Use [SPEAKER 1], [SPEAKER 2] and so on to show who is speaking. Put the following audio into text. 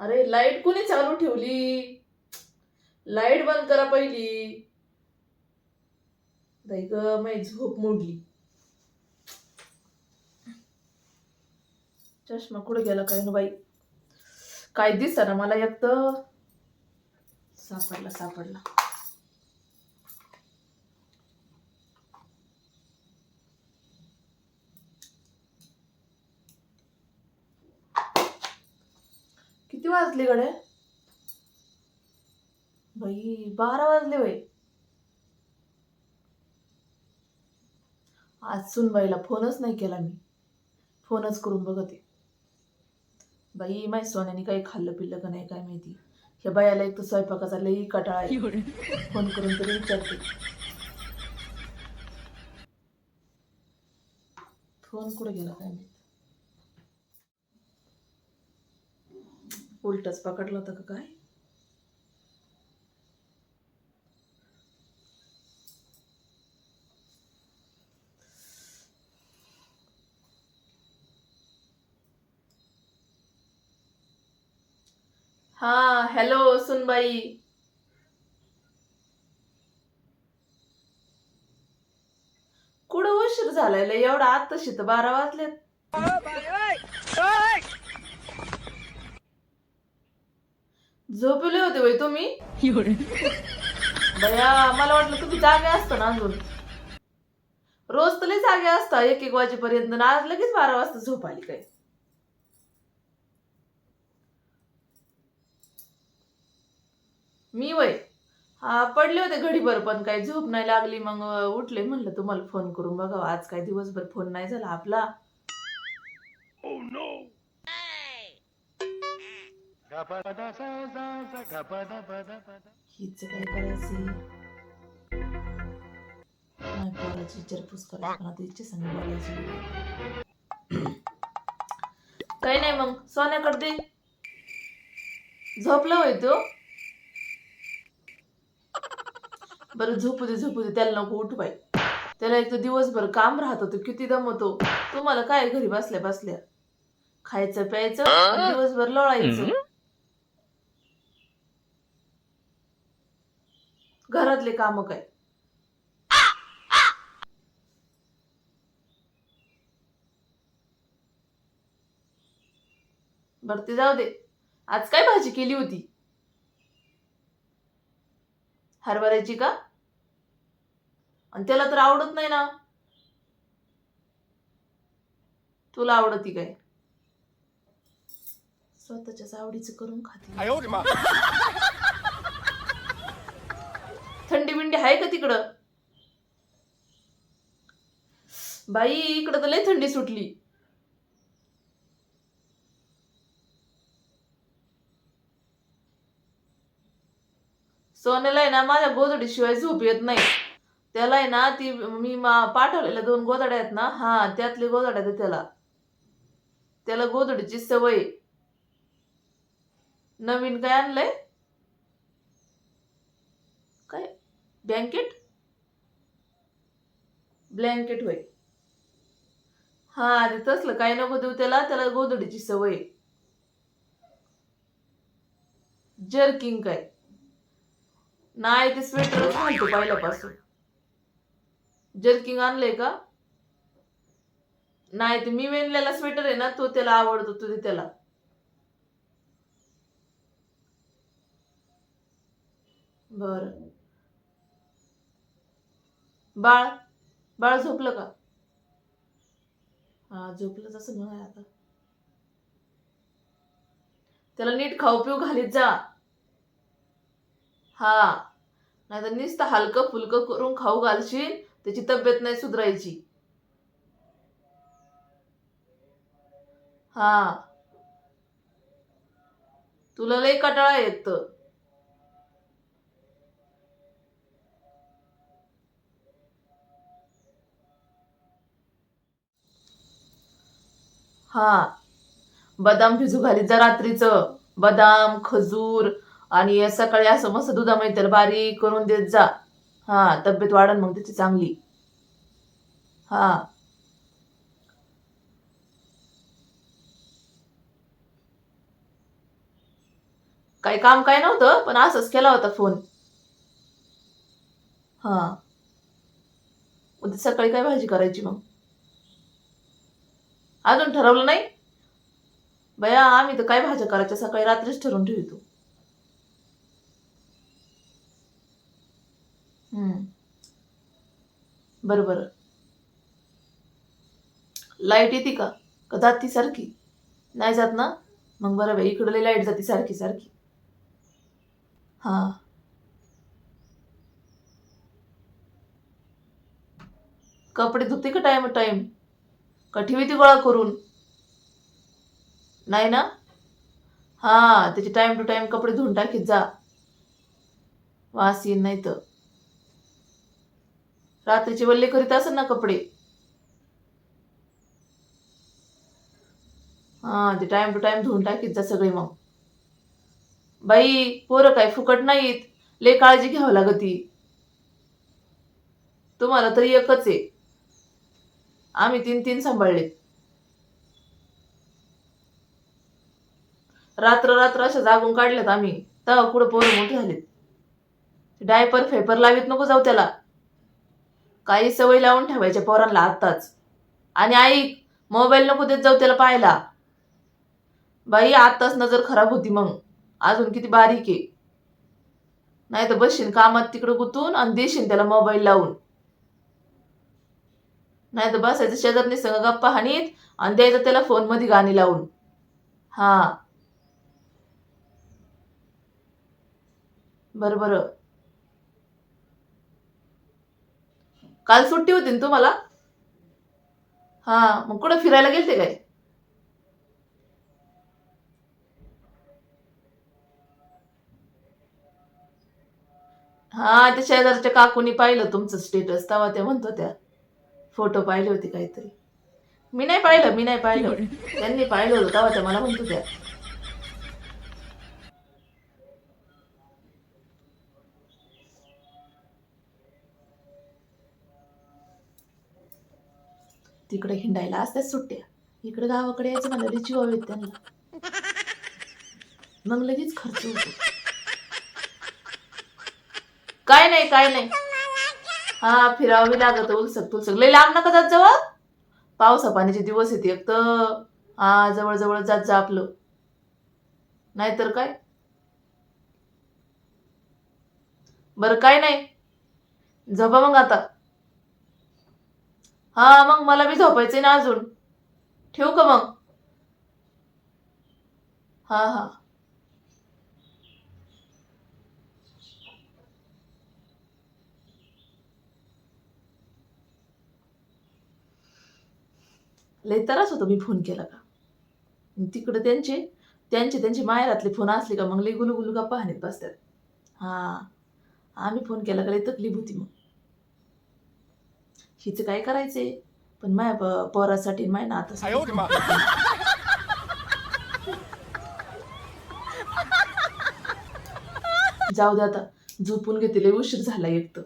[SPEAKER 1] अरे लाइट कुणी चालू ठेवली? लाइट बंद करा पहिली. बाई ग माई झोप मोडली. चष्मा कुठे गेला काय ना बाई? काय दिसना मला एक तर? सापडला सापडला. वाजले गड बाई बारा वाजले बाई. आज सुनबाईला फोनच नाही केला मी. फोनच करून बघते. बाई माय सोन्याने काही खाल्लं पिल्लं का नाही काय माहिती. ह्या बायाला एक तर स्वयंपाकाचा लई कटाळा आहे. फोन करून तरी विचारते. फोन कुठे गेला काय माहिती. उलटच पकडलं होतं का काय? हा हॅलो सुनबाई. कुठं उशीर झालाय लय? एवढा आत्ताशी तर बारा वाजलेत. झोपले होते बाई तुम्ही? बया मला वाटलं तुम्ही जागे असता ना अजून. रोज तर लय जागे असता एक एक वाजेपर्यंत आज लगेच बारा वाजता झोप आली काय. मी वय. हा पडले होते घडीभर पण काही झोप नाही लागली. मग उठले म्हणलं तुम्हाला फोन करून बघा आज काय दिवसभर फोन नाही झाला आपला. हिच काय करायचं नाही विचारपूस करायची संग बोलायची. काही नाही मग सोन्याकडे दे झोपला होय तो? बरं झोपू दे झोपू दे त्याला नको उठ बाई. त्याला एक तर दिवसभर काम राहत होतं किती दमवतो तुम्हाला काय घरी बसल्या बसल्या? खायचं प्यायचं दिवसभर लोळायचं. घरातले काम काय? बर ते जाऊ दे. आज काय भाजी केली होती? हरभऱ्याची का? आणि त्याला तर आवडत नाही ना. तुला आवडती काय? स्वतःच्याच आवडीचं करून खाते. थंडी आहे का तिकडं? बाई इकडं तर लय थंडी सुटली. सोन्याला आहे ना माझ्या गोधडी शिवाय झोप येत नाही. त्याला आहे ना ती मी पाठवलेल्या दोन गोधड्या आहेत ना हा त्यातले गोधड्या आहेत त्याला. त्याला गोधडीची सवय. नवीन काय आणलंय? काय? ब्लँकेट ब्लँकेट होय. हा ते तसलं काय नको देऊ त्याला त्याला गोधडीची सवय. जर्किंग काय? नाही ते स्वेटरच घालतो पहिल्यापासून. जर्किंग आणलंय का? नाही ते मी वेणलेला स्वेटर आहे ना तो त्याला आवडतो तुझे त्याला. बर. बाळ बाळ झोपलं का? हा झोपलं तसं म्हणाय आता. त्याला नीट खाऊ पिऊ घालीत जा. हा नाहीतर नुसतं हलकं फुलकं करून खाऊ घालशील त्याची तब्येत नाही सुधारायची. हा. तुला लय कटाळा येत. हा. बदाम भिजू घालीत जा रात्रीचं. बदाम खजूर आणि सकाळी असं मस्त दुधामध्ये त्याला बारीक करून देत जा. हा तब्येत वाढन मग त्याची चांगली. हा. काही काम काय नव्हतं पण असंच केला होता फोन. हा. उद्या सकाळी काय भाजी करायची मग? अजून ठरवलं नाही. बया आम्ही तर काय भाज्या करायच्या? सकाळी रात्रीच ठरवून ठेवतो हम्म. बरं बरं. लाइट येते का? का जाती सारखी? नाही जात ना? मग बरं बाई इकडले लाइट जाते सारखी सारखी. हां. कपडे धुते का टाइम टाइम का ती गोळा करून. नाही ना? हां त्याचे टाइम टू टाइम कपडे धुवून टाकीत जा. वास येईन नाही तर. रात्रीचे वल्ले करीत असेल ना कपडे? हा ते टाइम टू टाइम धुवून टाकीत जा सगळे मग. बाई पोरं काय फुकट नाहीत. लय काळजी घ्यावं लागती. तुम्हाला तरी एकच आहे. आम्ही तीन तीन सांभाळले. रात्र रात्र अशा जागून काढल्यात आम्ही. तेव्हा कुठं पोरं मोठी झालीत. डायपर फेपर लावीत नको जाऊ त्याला. काही सवय लावून ठेवायच्या पोरांना आत्ताच. आणि आई मोबाईल नको देत जाऊ त्याला पाहायला. बाई आत्ताच नजर खराब होती मग. अजून किती बारीक आहे. नाही तर बसशील कामात तिकडं गुतून आणि देशील त्याला मोबाईल लावून. नाही तर बसायचं शेजारने संग गप्पा हानीत आणि द्यायचं त्याला फोनमध्ये गाणी लावून. हा. बर बर. काल सुट्टी होती ना तुम्हाला? हा मग कुठं फिरायला गेलते काय? हा त्या शेजारच्या काकूनी पाहिलं तुमचं स्टेटस तेव्हा त्या म्हणत होत्या. फोटो पाहिले होते काहीतरी. मी नाही पाहिलं मी नाही पाहिलं. त्यांनी पाहिलं होतं तेव्हा त्या मला म्हणत होत्या. तिकडे हिंडायला असतात सुट्ट्या. इकडे गावाकडे यायचं मला रिची व्हावेत त्यांना मग लगेच खर्च होतो. काय नाही काय नाही. हा फिरावी लागत उलसक तुलसक लय लांब नका जात जवळ. पावसा पाण्याचे दिवस येते एक तर. हा जवळ जवळ जात जा आपलं. नाहीतर काय? बरं काय नाही. झोपा मग आता. हा मग मला बी झोपायचंय ना अजून. ठेवू का मग? हा हा. लय त्रास होतो मी फोन केला का? तिकडं त्यांचे त्यांचे त्यांचे मायरातले फोन असले का मग लई गुलू का पाहण्यात बसतात. हां आम्ही फोन केला का लई तकलीफ होती मग. हिचं काय करायचंय? पण माया पोरासाठी माय ना आता जाऊ दे आता झोपून घेतले उशीर झाला एक तर.